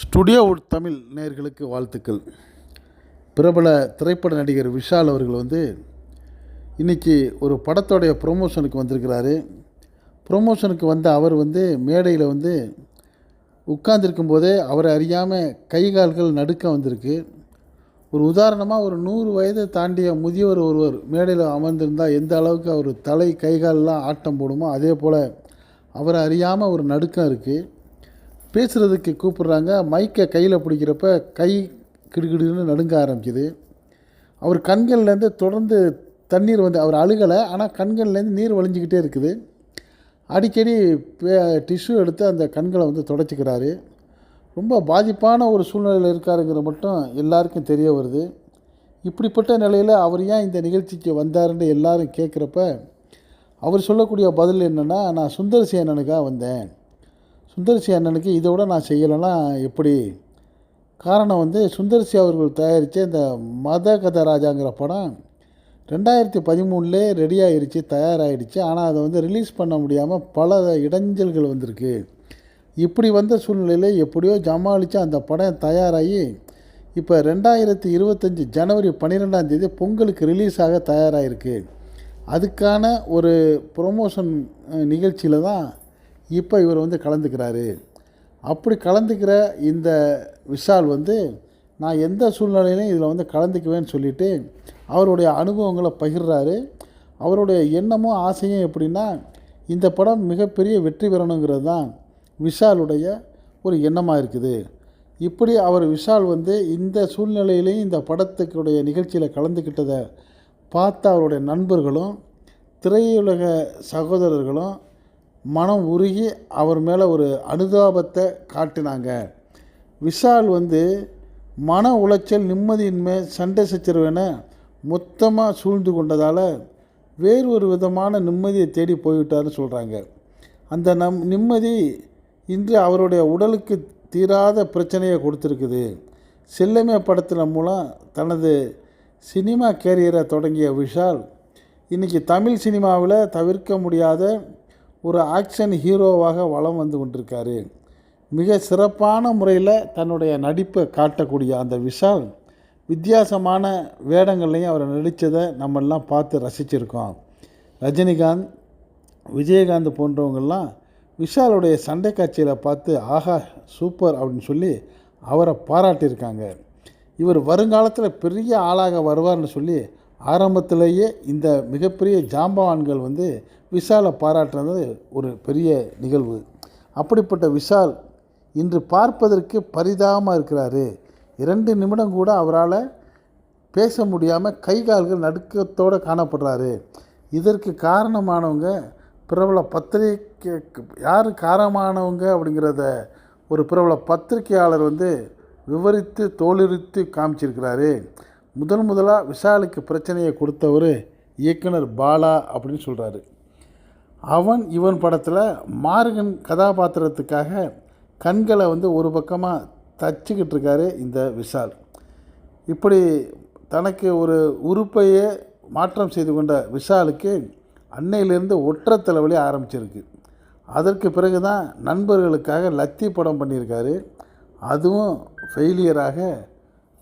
Studio உட் தமிழ் நேயர்களுக்கு வாழ்த்துக்கள். பிரபல திரைப்பட நடிகர் விஷால் அவர்கள் வந்து இன்றைக்கி ஒரு படத்தோடைய ப்ரொமோஷனுக்கு வந்திருக்கிறாரு. ப்ரொமோஷனுக்கு வந்த அவர் வந்து மேடையில் வந்து உட்கார்ந்துருக்கும் போதே அவரை அறியாமல் கை கால்கள் நடுக்க வந்திருக்கு. ஒரு உதாரணமாக ஒரு நூறு வயதை தாண்டிய முதியவர் ஒருவர் மேடையில் அமர்ந்திருந்தால் எந்த அளவுக்கு அவர் தலை கைகாலெலாம் ஆட்டம் போடுமோ அதே போல் அவரை அறியாமல் ஒரு நடுக்கம் இருக்குது பேசுகிறதுக்கு கூப்பிட்றாங்க. மைக்கை கையில் பிடிக்கிறப்ப கை கிடுகிடுன்னு நடுங்க ஆரம்பிக்குது. அவர் கண்கள்லேருந்து தொடர்ந்து தண்ணீர் வந்து அவர் அழுகலை ஆனால் கண்கள்லேருந்து நீர் வழிஞ்சிக்கிட்டே இருக்குது. அடிக்கடி டிஷ்யூ எடுத்து அந்த கண்களை வந்து தொடச்சிக்கிறாரு. ரொம்ப பாதிப்பான ஒரு சூழ்நிலையில் இருக்காருங்கிறது மட்டும் எல்லாருக்கும் தெரிய வருது. இப்படிப்பட்ட நிலையில் அவர் ஏன் இந்த நிகழ்ச்சிக்கு வந்தாருன்னு எல்லாரும் கேட்குறப்ப அவர் சொல்லக்கூடிய பதில் என்னென்னா நான் சுந்தரசி சேனனுக்காக வந்தேன். சுந்தரசி அண்ணனுக்கு இதை விட நான் செய்யலைன்னா எப்படி? காரணம் வந்து சுந்தரசி அவர்கள் தயாரித்த இந்த மத கத ராஜாங்கிற படம் ரெண்டாயிரத்தி பதிமூணுலே ரெடி ஆகிருச்சு தயாராகிடுச்சு ஆனால் அதை வந்து ரிலீஸ் பண்ண முடியாமல் பல இடைஞ்சல்கள் வந்திருக்கு. இப்படி வந்த சூழ்நிலையில் எப்படியோ ஜமாளித்து அந்த படம் தயாராகி இப்போ ரெண்டாயிரத்தி இருபத்தஞ்சி ஜனவரி பன்னிரெண்டாம் தேதி பொங்கலுக்கு ரிலீஸ் ஆக தயாராகிருக்கு அதுக்கான ஒரு ப்ரொமோஷன் நிகழ்ச்சியில் தான் இப்போ இவர் வந்து கலந்துக்கிறாரு. அப்படி கலந்துக்கிற இந்த விஷால் வந்து நான் எந்த சூழ்நிலையிலும் இதில் வந்து கலந்துக்குவேன்னு சொல்லிட்டு அவருடைய அனுபவங்களை பகிர்றாரு. அவருடைய எண்ணமும் ஆசையும் எப்படின்னா இந்த படம் மிகப்பெரிய வெற்றி பெறணுங்கிறது தான் விஷாலுடைய ஒரு எண்ணமாக இருக்குது. இப்படி அவர் விஷால் வந்து இந்த சூழ்நிலையிலையும் இந்த படத்துக்குடைய நிகழ்ச்சியில் கலந்துக்கிட்டதை பார்த்த அவருடைய நண்பர்களும் திரையுலக சகோதரர்களும் மனம் உருகி அவர் மேலே ஒரு அனுதாபத்தை காட்டினாங்க. விஷால் வந்து மன உளைச்சல் நிம்மதியின்மை சண்டை சச்சரவுன மொத்தமாக சூழ்ந்து கொண்டதால் வேறு ஒரு விதமான நிம்மதியை தேடி போய்விட்டார்னு சொல்கிறாங்க அந்த நம் நிம்மதி இன்று அவருடைய உடலுக்கு தீராத பிரச்சனையை கொடுத்துருக்குது. செல்லமே படத்தின் மூலம் தனது சினிமா கேரியரை தொடங்கிய விஷால் இன்றைக்கி தமிழ் சினிமாவில் தவிர்க்க முடியாத ஒரு ஆக்ஷன் ஹீரோவாக வலம் வந்து கொண்டிருக்காரு. மிக சிறப்பான முறையில் தன்னுடைய நடிப்பை காட்டக்கூடிய அந்த விஷால் வித்தியாசமான வேடங்கள்லையும் அவர் நடித்ததை நம்மெல்லாம் பார்த்து ரசிச்சிருக்கோம். ரஜினிகாந்த் விஜயகாந்த் போன்றவங்கள்லாம் விஷாலுடைய சண்டை காட்சியில் பார்த்து ஆஹா சூப்பர் அப்படின்னு சொல்லி அவரை பாராட்டியிருக்காங்க. இவர் வருங்காலத்தில் பெரிய ஆளாக வருவார்னு சொல்லி ஆரம்பத்திலேயே இந்த மிகப்பெரிய ஜாம்பவான்கள் வந்து விஷாலை பாராட்டுறது ஒரு பெரிய நிகழ்வு. அப்படிப்பட்ட விஷால் இன்று பார்ப்பதற்கு பரிதாபமாக இருக்கிறாரு. இரண்டு நிமிடம் கூட அவரால் பேச முடியாமல் கை கால்கள் நடுக்கத்தோடு காணப்படுறாரு. இதற்கு காரணமானவங்க பிரபல பத்திரிக்கை யார் காரணமானவங்க அப்படிங்கிறத ஒரு பிரபல பத்திரிகையாளர் வந்து விவரித்து தோலுரித்து காமிச்சிருக்கிறாரு. முதல் முதலாக விஷாலுக்கு பிரச்சனையை கொடுத்தவர் இயக்குனர் பாலா அப்படின்னு சொல்கிறாரு அவன் இவன் படத்தில் மார்கன் கதாபாத்திரத்துக்காக கண்களை வந்து ஒரு பக்கமாக தச்சுக்கிட்டு இருக்காரு இந்த விஷால் இப்படி தனக்கு ஒரு உறுப்பையே மாற்றம் செய்து கொண்ட விஷாலுக்கு அன்னையிலேருந்து ஒற்றை தலைவலி ஆரம்பிச்சிருக்கு. அதற்கு பிறகு தான் நண்பர்களுக்காக லத்தி படம் பண்ணியிருக்காரு. அதுவும் ஃபெயிலியராக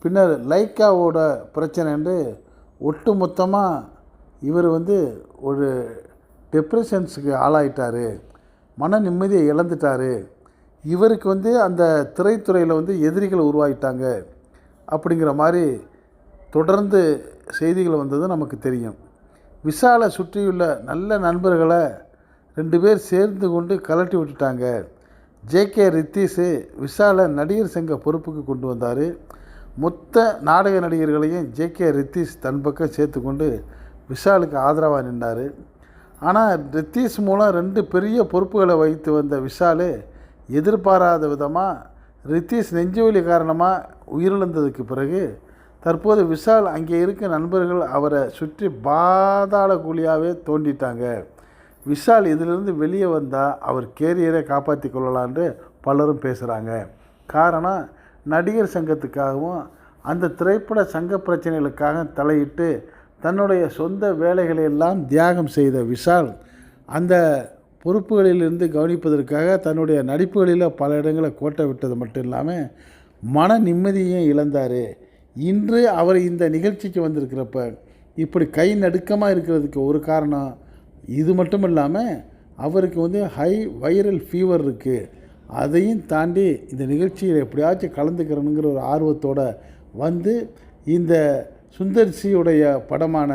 பின்னர் லைக்காவோட பிரச்சனைன்று ஒட்டு மொத்தமாக இவர் வந்து ஒரு டிப்ரெஷன்ஸுக்கு ஆளாயிட்டார். மன நிம்மதியை இழந்துட்டார். இவருக்கு வந்து அந்த திரைத்துறையில் வந்து எதிரிகள் உருவாகிட்டாங்க அப்படிங்கிற மாதிரி தொடர்ந்து செய்திகள் வந்தது நமக்கு தெரியும். விஷாலை சுற்றியுள்ள நல்ல நண்பர்களை ரெண்டு பேர் சேர்ந்து கொண்டு கலட்டி விட்டுட்டாங்க. ஜேகே ரித்தீஷு விஷாலை நடிகர் சங்க பொறுப்புக்கு கொண்டு வந்தார். மொத்த நாடக நடிகர்களையும் ஜே கே ரித்தீஷ் தன் பக்கம் சேர்த்துக்கொண்டு விஷாலுக்கு ஆதரவாக நின்றார். ஆனால் ரித்தீஷ் மூலம் ரெண்டு பெரிய பொறுப்புகளை வைத்து வந்த விஷால் எதிர்பாராத விதமாக ரித்தீஷ் நெஞ்சுவலி காரணமாக உயிரிழந்ததுக்கு பிறகு தற்போது விஷால் அங்கே இருக்க நண்பர்கள் அவரை சுற்றி பாதாள கூலியாகவே தோண்டிட்டாங்க. விஷால் இதிலிருந்து வெளியே வந்தால் அவர் கேரியரை காப்பாற்றி கொள்ளலான்னு பலரும் பேசுகிறாங்க. காரணம் நடிகர் சங்கத்துக்காகவும் அந்த திரைப்பட சங்க பிரச்சனைகளுக்காக தலையிட்டு தன்னுடைய சொந்த வேலைகளை எல்லாம் தியாகம் செய்த விஷால் அந்த பொறுப்புகளிலிருந்து கவனிப்பதற்காக தன்னுடைய நடிப்புகளில் பல இடங்களை கோட்டை விட்டது மட்டும் இல்லாமல் மன நிம்மதியையும் இழந்தார். இன்று அவர் இந்த நிகழ்ச்சிக்கு வந்திருக்கிறப்ப இப்படி கை நடுக்கமாக இருக்கிறதுக்கு ஒரு காரணம் இது மட்டும் இல்லாமல் அவருக்கு வந்து ஹை வைரல் ஃபீவர் இருக்குது அதையும் தாண்டி இந்த நிகழ்ச்சியில் எப்படியாச்சும் கலந்துக்கிறணுங்கிற ஒரு ஆர்வத்தோடு வந்து இந்த சுந்தர்சியுடைய படமான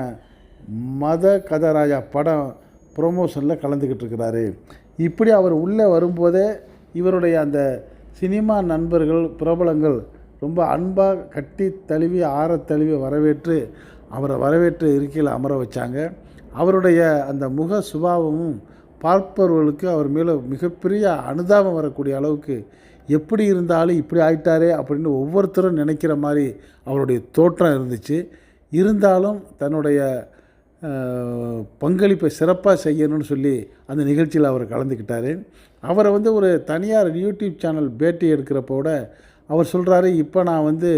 மத கதராஜா படம் ப்ரொமோஷனில் கலந்துக்கிட்டு இருக்கிறாரு. இப்படி அவர் உள்ளே வரும்போதே இவருடைய அந்த சினிமா நண்பர்கள் பிரபலங்கள் ரொம்ப அன்பாக கட்டி தழுவி ஆற தழுவி வரவேற்று அவரை வரவேற்று இருக்கையில் அமர வச்சாங்க. அவருடைய அந்த முக சுபாவமும் பார்ப்பவர்களுக்கு அவர் மேலே மிகப்பெரிய அனுதாபம் வரக்கூடிய அளவுக்கு எப்படி இருந்தாலும் இப்படி ஆயிட்டாரே அப்படின்னு ஒவ்வொருத்தரும் நினைக்கிற மாதிரி அவருடைய தோற்றம் இருந்துச்சு. இருந்தாலும் தன்னுடைய பங்களிப்பை சிறப்பாக செய்யணும்னு சொல்லி அந்த நிகழ்ச்சியில் அவர் கலந்துக்கிட்டார். அவரை வந்து ஒரு தனியார் யூடியூப் சேனல் பேட்டி எடுக்கிறப்போட அவர் சொல்கிறாரு இப்போ நான் வந்து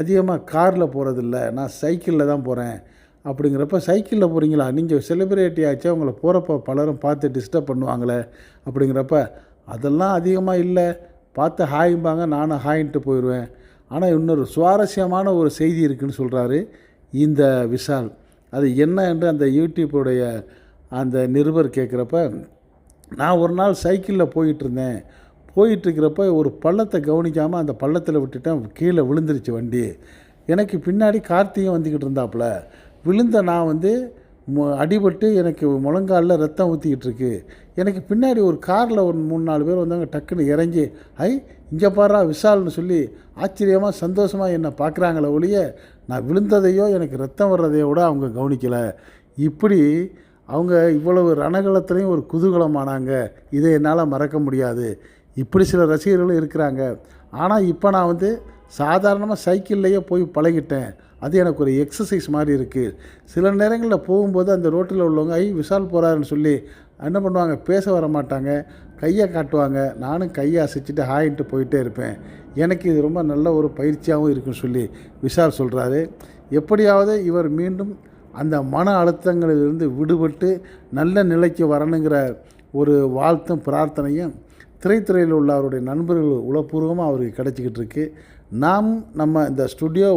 அதிகமாக காரில் போகிறதில்ல நான் சைக்கிளில் தான் போகிறேன் அப்படிங்கிறப்ப சைக்கிளில் போகிறீங்களா? நீங்கள் செலிப்ரிட்டி ஆச்சா உங்களை போகிறப்ப பலரும் பார்த்து டிஸ்டர்ப் பண்ணுவாங்களே அப்படிங்கிறப்ப அதெல்லாம் அதிகமாக இல்லை. பார்த்து ஹாயும்பாங்க நானும் ஹாயின்ட்டு போயிடுவேன். ஆனால் இன்னொரு சுவாரஸ்யமான ஒரு செய்தி இருக்குன்னு சொல்கிறாரு இந்த விஷால். அது என்ன என்று அந்த யூடியூப்புடைய அந்த நிருபர் கேட்குறப்ப நான் ஒரு நாள் சைக்கிளில் போயிட்டு இருந்தேன் போயிட்டுருக்கிறப்ப ஒரு பள்ளத்தை கவனிக்காமல் அந்த பள்ளத்தில் விட்டுட்டேன். கீழே விழுந்துருச்சு வண்டி. எனக்கு பின்னாடி கார்த்தியும் வந்துக்கிட்டு இருந்தாப்புல. விழுந்த நான் வந்து அடிபட்டு எனக்கு முழங்காலில் ரத்தம் ஊற்றிக்கிட்டு இருக்கு எனக்கு பின்னாடி ஒரு காரில் ஒரு மூணு நாலு பேர் வந்தாங்க டக்குன்னு இறங்கி ஐ இங்கே பாரா விஷால்னு சொல்லி ஆச்சரியமாக சந்தோஷமாக என்னை பார்க்குறாங்களே ஒழிய நான் விழுந்ததையோ எனக்கு ரத்தம் வர்றதையோ கூட அவங்க கவனிக்கலை. இப்படி அவங்க இவ்வளவு ரணகலத்துலேயும் ஒரு குதூகலமானாங்க. இதை என்னால் மறக்க முடியாது. இப்படி சில ரசிகர்களும் இருக்கிறாங்க. ஆனால் இப்போ நான் வந்து சாதாரணமாக சைக்கிள்லேயே போய் பழகிட்டேன். அது எனக்கு ஒரு எக்ஸசைஸ் மாதிரி இருக்குது சில நேரங்களில் போகும்போது அந்த ரோட்டில் உள்ளவங்க ஐ விஷால் போகிறாருன்னு சொல்லி என்ன பண்ணுவாங்க? பேச வர மாட்டாங்க. கையை காட்டுவாங்க. நானும் கையை அசைச்சிட்டு ஹாயின்ட்டு போயிட்டே இருப்பேன். எனக்கு இது ரொம்ப நல்ல ஒரு பயிற்சியாகவும் இருக்குன்னு சொல்லி விஷால் சொல்கிறாரு எப்படியாவது இவர் மீண்டும் அந்த மன அழுத்தங்களிலிருந்து விடுபட்டு நல்ல நிலைக்கு வரணுங்கிற ஒரு வாழ்த்தும் பிரார்த்தனையும் திரைத்துறையில் உள்ள அவருடைய நண்பர்கள் உளப்பூர்வமாக அவருக்கு கிடச்சிக்கிட்டு இருக்கு. நாம் நம்ம இந்த ஸ்டுடியோ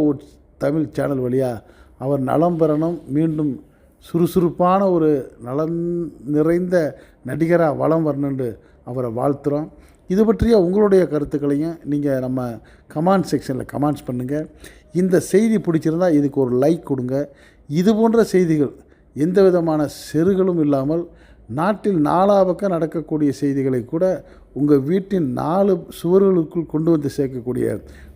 தமிழ் சேனல் வழியாக அவர் நலம் பெறணும் மீண்டும் சுறுசுறுப்பான ஒரு நலன் நிறைந்த நடிகராக வலம் வரணுன்னு அவரை வாழ்த்துகிறோம் இது பற்றிய உங்களுடைய கருத்துக்களையும் நீங்கள் நம்ம கமெண்ட் செக்ஷனில் கமெண்ட்ஸ் பண்ணுங்கள் இந்த செய்தி பிடிச்சிருந்தா இதுக்கு ஒரு லைக் கொடுங்க. இது போன்ற செய்திகள் எந்த விதமான செருகளும் இல்லாமல் நாட்டில் நாலா பக்கம் நடக்கக்கூடிய செய்திகளை கூட உங்கள் வீட்டின் நாலு சுவர்களுக்குள் கொண்டு வந்து சேர்க்கக்கூடிய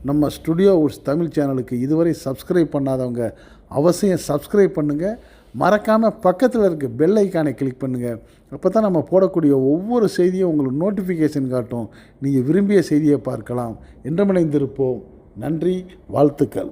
நம்ம ஸ்டுடியோ உட்ஸ் தமிழ் சேனலுக்கு இதுவரை சப்ஸ்கிரைப் பண்ணாதவங்க அவசியம் சப்ஸ்கிரைப் பண்ணுங்கள் மறக்காமல் பக்கத்தில் இருக்க பெல் ஐக்கானை கிளிக் பண்ணுங்கள் அப்போ தான் நம்ம போடக்கூடிய ஒவ்வொரு செய்தியும் உங்களுக்கு நோட்டிஃபிகேஷன் காட்டும். நீங்கள் விரும்பிய செய்தியை பார்க்கலாம். என்றமடைந்திருப்போம் நன்றி வாழ்த்துக்கள்.